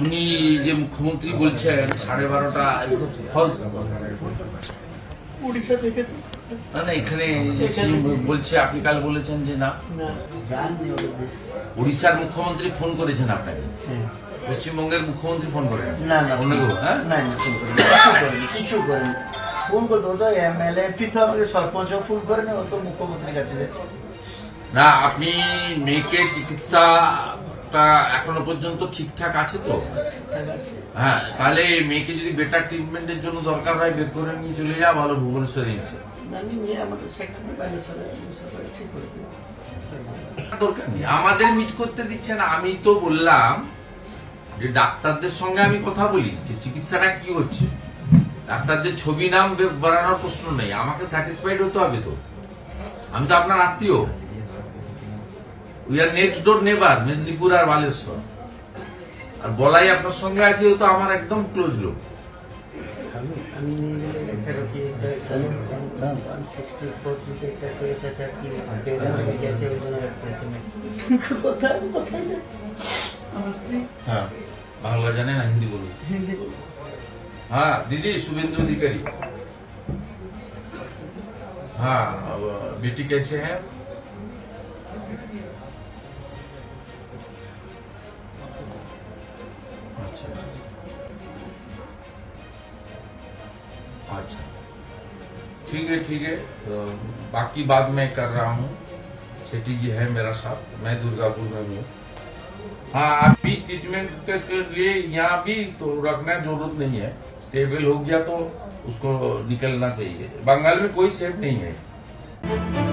উনি যে মুখ্যমন্ত্রী বলছেন সাড়ে বারোটা ফলস উড়িষ্যা থেকে না না এখানে বলছে আপনি কাল বলেছেন যে না। উড়িষ্যার মুখ্যমন্ত্রী ফোন করেছেন আপনাকে। পশ্চিমবঙ্গের মুখ্যমন্ত্রী ফোন করেন? না না অন্য কেউ, হ্যাঁ? না না ফোন করেনি। কিছু করেনি কিছু করেনি। ফোন করতে ও তো এমএলএ তো আমাকে সরপঞ্চও ফোন করেনি ও তো মুখ্যমন্ত্রীর কাছে যাচ্ছে। না আপনি মেয়েকে চিকিৎসাটা এখনও পর্যন্ত ঠিকঠাক আছে তো? হ্যাঁ তাহলে মেয়েকে যদি বেটার ট্রিটমেন্টের জন্য দরকার হয় বের করে নিয়ে চলে যা ভালো ভুবনেশ্বর নিয়ে আমাদের দরকার নেই। মিট করতে দিচ্ছে না। আমি তো বললাম যে ডাক্তারদের সঙ্গে আমি কথা বলি যে চিকিৎসাটা কি হচ্ছে? ডাক্তারদের ছবি নাম বাড়ানোর প্রশ্ন নেই। আমাকে স্যাটিসফাইড হতে হবে তো? আমি তো আপনার আত্মীয়। উই আর নেক্সট ডোর নেবার মেদিনীপুর আর বালেশ্বর আর বলাই আপনার সঙ্গে আছে ও তো আমার একদম ক্লোজ লোক আমি নিয়ে গেলে থেরাপি ওয়ান সিক্সটি ফোর ফিটে একটা কেস আছে আর কি পেরেন্টস হয়ে গেছে ওই জন্য রাখতে আছে কোথায় কোথায় যাই? আমার স্ত্রী হ্যাঁ বাংলা জানে না হিন্দি বলুন হিন্দি বলে हाँ दीदी शुभेंदु अधिकारी हाँ अब बेटी कैसे है अच्छा। अच्छा। ठीक है ठीक है। तो बाकी बात मैं कर रहा हूँ। सेठी जी है मेरा साथ, मैं दुर्गापुर में हूँ। हाँ अभी ट्रीटमेंट के के लिए यहाँ भी तो रखना ज़रूरत नहीं है। स्टेबल हो गया तो उसको निकलना चाहिए। बंगाल में कोई सेफ़ नहीं है।